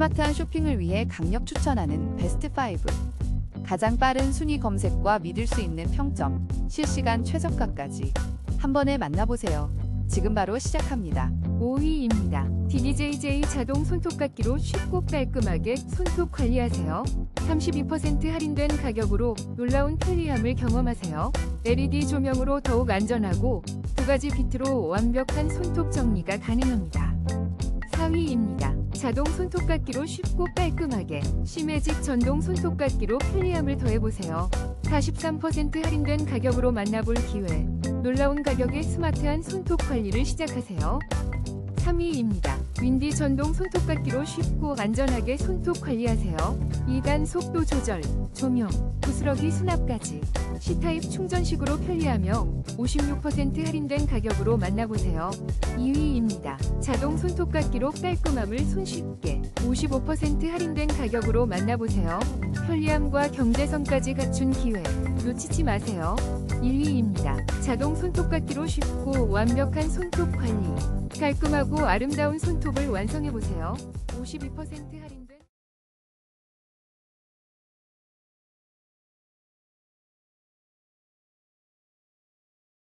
스마트한 쇼핑을 위해 강력 추천하는 베스트 5. 가장 빠른 순위 검색과 믿을 수 있는 평점, 실시간 최저가까지 한 번에 만나보세요. 지금 바로 시작합니다. 5위입니다. DDJJ 자동 손톱깎이로 쉽고 깔끔하게 손톱 관리하세요. 32% 할인된 가격으로 놀라운 편리함을 경험하세요. LED 조명으로 더욱 안전하고 두 가지 비트로 완벽한 손톱 정리가 가능합니다. 4위입니다. 자동 손톱깎이로 쉽고 깔끔하게 시매직 전동 손톱깎이로 편리함을 더해보세요. 43% 할인된 가격으로 만나볼 기회. 놀라운 가격에 스마트한 손톱 관리를 시작하세요. 3위입니다. 윈디 전동 손톱깎이로 쉽고 안전하게 손톱 관리하세요. 2단 속도 조절, 조명, 부스러기 수납까지 C타입 충전식으로 편리하며 56% 할인된 가격으로 만나보세요. 2위입니다. 자동 손톱깎이로 깔끔함을 손쉽게 55% 할인된 가격으로 만나보세요. 편리함과 경제성까지 갖춘 기회 놓치지 마세요. 1위입니다. 자동 손톱깎이로 쉽고 완벽한 손톱 관리 깔끔하고 아름다운 손 톱을 완성해보세요. 52% 할인